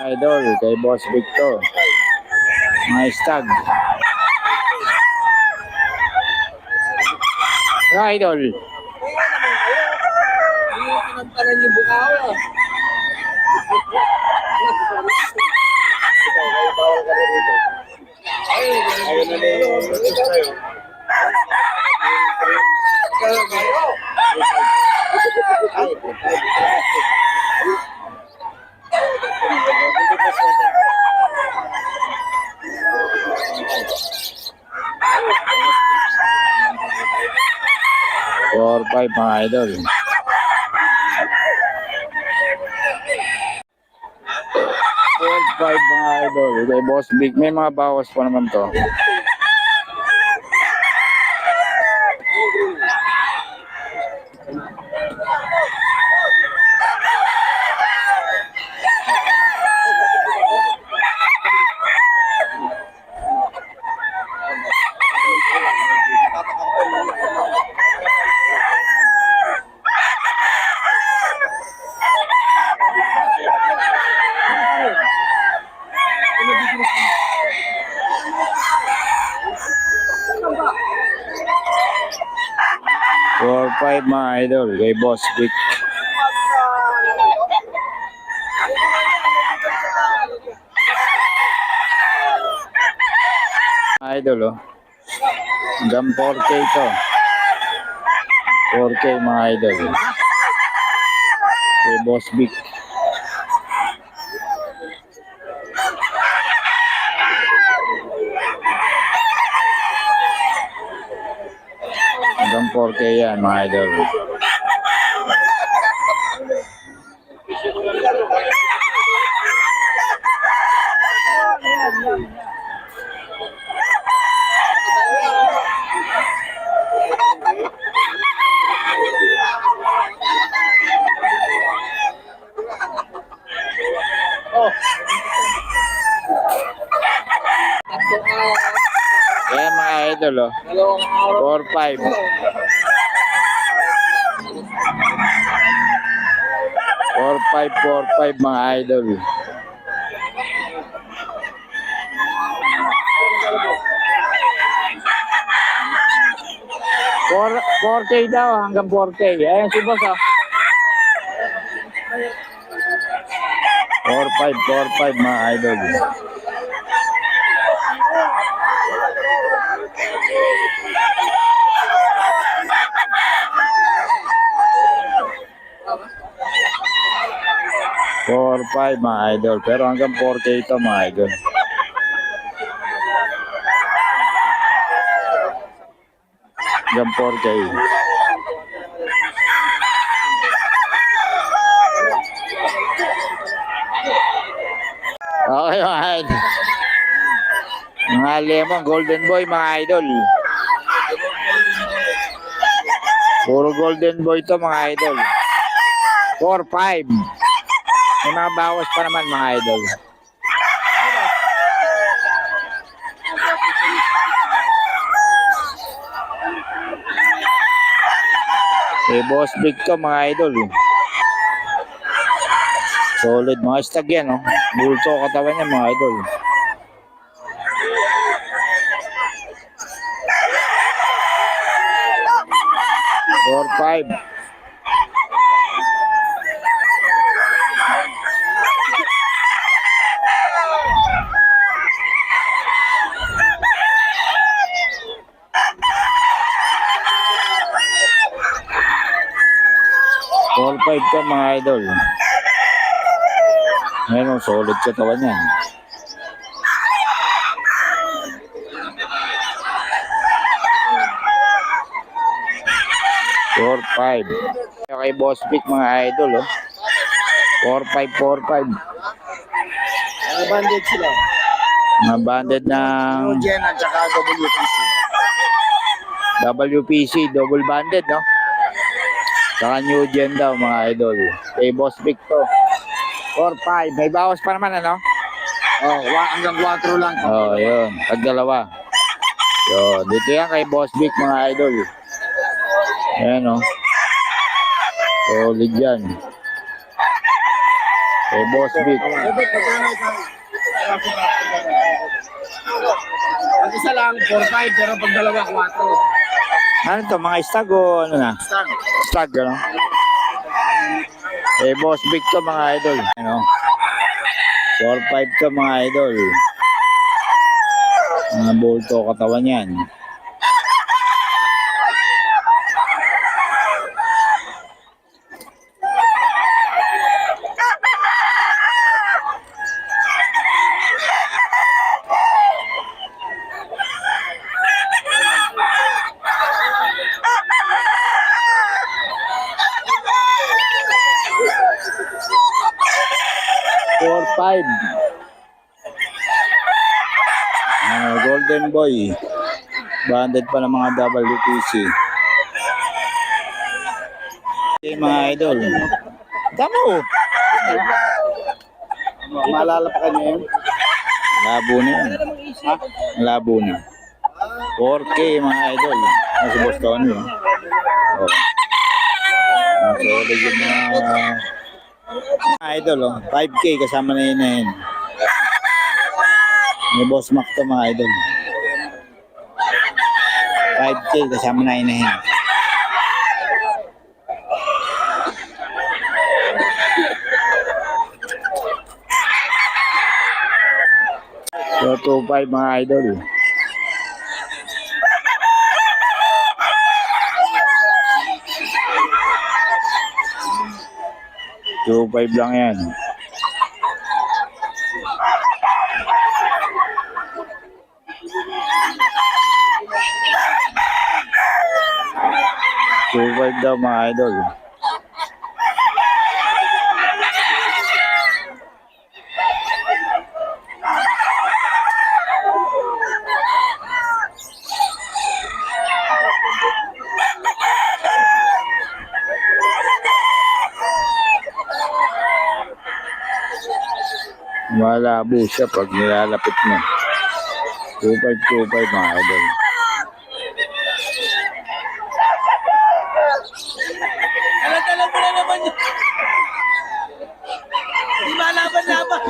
Idol, kay Boss Victor. Mga stag. Mga idol. Pinagtanan yung bukaw ah. Ayun na ni sa'yo. Four, five, mga idol. Four, five, mga idol. Kay Boss Big. May mga bawas pa naman to. Four, five, mga idol. Kay Boss Big. Idol, oh. Hanggang 4K to. 4K, mga idol. Kay Boss Big. Hanggang 4K yan, mga idol. Yan, mga idol, oh. Dalawang araw. 4-5. 4-5, 4-5 mga idol. Four, 4K daw, hanggang 4K. Ayan si boss, ah. 4-5, 4-5 mga idol. Four, five mga idol. Pero hanggang 4K ito mga idol. Hanggang 4K. Okay mga idol. Mga lemon, golden boy mga idol. Puro golden boy to mga idol. 4-5. May mga bawas pa naman mga idol. Eh, boss big to mga idol. Solid mga stag yan, oh. Bulto katawan niya mga idol. Four, five. Four, five ka mga idol. Ngayon, oh, solid katawan yan. Four, five. Kay Boss Pick mga idol, oh. Four, five, four, five. Mga banded sila. Mga banded ng Gen at saka WPC. WPC, double banded, no? Saka new gen daw, mga idol. Kay Boss Pick to. Four, five. May bawas pa naman, ano? Oh, wa- hanggang 4 lang. Oh, yun. Tag dalawa. Yun. Dito yan kay Boss Vic, mga idol. Ayan, oh. Solid yan. Kay Boss Vic. Ang isa lang, 4-5, pero pag dalawa, 4. Ano to, mga stag o ano na? Stang. Stag, ano? Eh, Boss Vic to mga idol. Ano? 4-5 to mga idol. Mga bolto katawan yan. Ah, Golden Boy. Banded pa ng mga WPC. Okay, mga idol. Tama oh. Maalala pa kanya yun? Labo na yan. Ha? Labo na. 4K mga idol. Nasa Boston yun. Oh. Solid yung mga mga idol. Oh. 5K kasama na yun na yun. May boss mac to mga idol. 5K kasama na yun na yun. So, 2.5 mga idol. Two five lang yan. Two daw mga idol. Malabo siya pag nilalapit mo. 2525 mga idol. Di malaban-laban.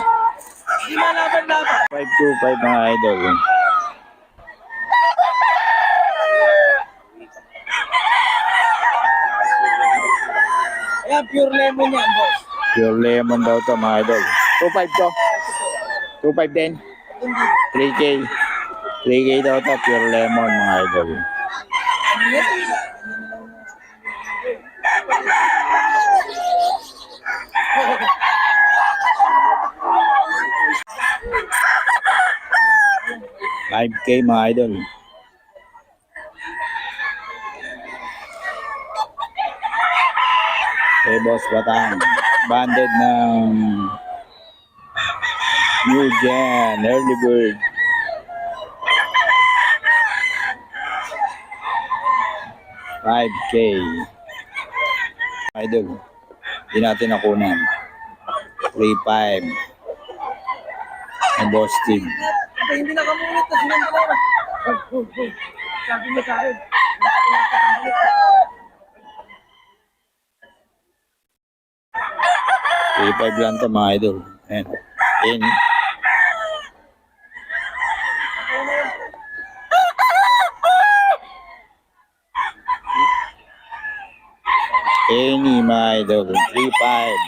Di malaban-laban. 525 mga idol. Ayan, pure lemon yan, boss. Pure lemon daw to mga idol. 25 to. 25 din. 3K. 3K daw to pure lemon mga idol. Five K mga idol. Kay Boss Batang. Banded ng Gen, Early Bird. Five K. Idol. Hindi natin nakunan. 3-5. Ang Boss Team. Ito, hindi na silang dalawa. Oh, oh. Sabi niya sa akin. Three five lang to mga idol. Ayan. In. Any idol. Three five.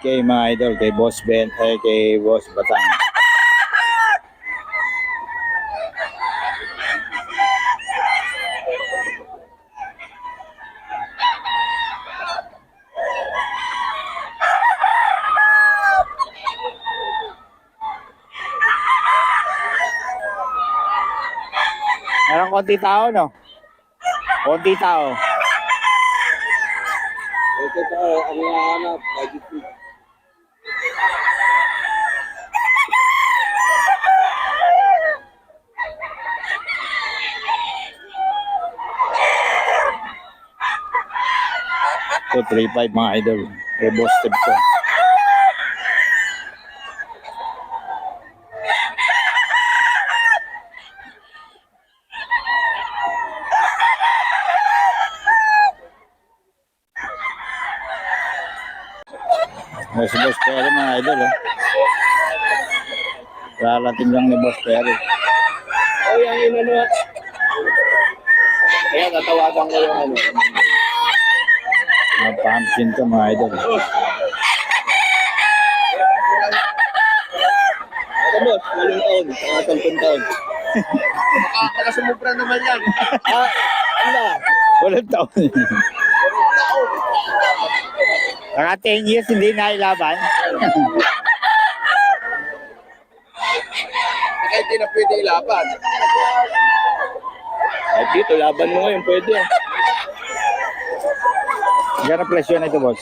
Kay mga idol, kay Boss Ben, eh, kay Boss Batang. Konti tao, no? Konti tao. Ito tayo, ang nahanap. Budget fee. So, 3-5 mga idol. Step ko. Mas Boss Perry mga idol oh. Lalating lang ni Boss Perry. O yan yung ano. Kaya tatawagan ko yung ano. Mga pumpkin to mga idol. Ano boss? Walong taon. Mga sampung taon. Nakakasumubra naman yan. Ah, ano? Walang taon. Naka 10 years hindi nailaban. Kahit di na pwede ilaban. Ay, dito, laban mo ngayon, pwede. Gano'ng presyo na ito, boss?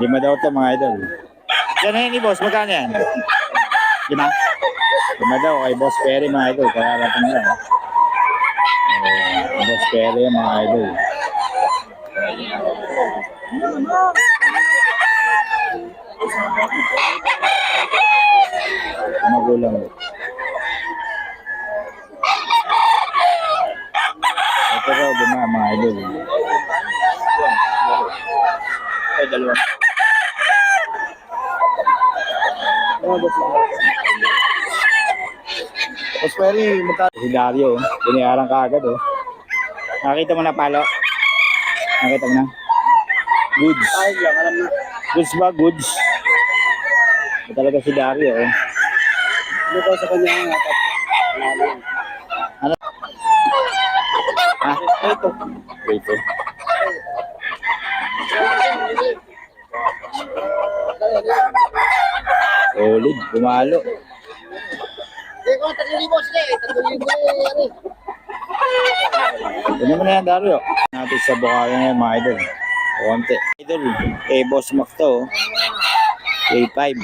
Lima daw ito, mga idol. Yan na yun ni boss, magkano yan? Lima? Lima daw kay Boss Perry, mga idol. Kararating lang. Eh, boss Perry, mga idol. Magulang. Ito raw, lima, mga idol. Ay, dalawa. Boss Perry, magkano? Si Dario, oh. binayaran ka agad, oh. Nakita mo na palo? Nakita mo na? Goods. Ay, lang, alam na. Goods ba? Goods. Ito talaga si Dario, oh. Ano ko sa kanya nga, Ano? Ha? Ito. Wait, oh. Solid, bumalo. Hindi ko, 3,000 sila eh. 3,000 eh, ano eh. Ano mo na yan, Dario? Natin sa Bukaya ngayon, mga idol. Konti. Idol, eh, Boss Mac to, oh. A5.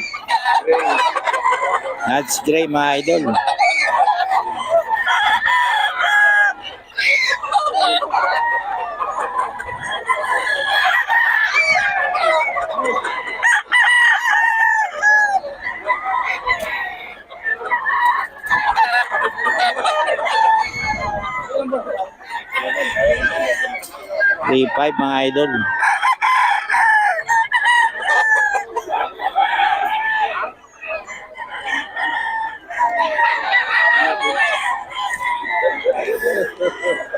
Nuts Gray, mga idol. A5, mga idol.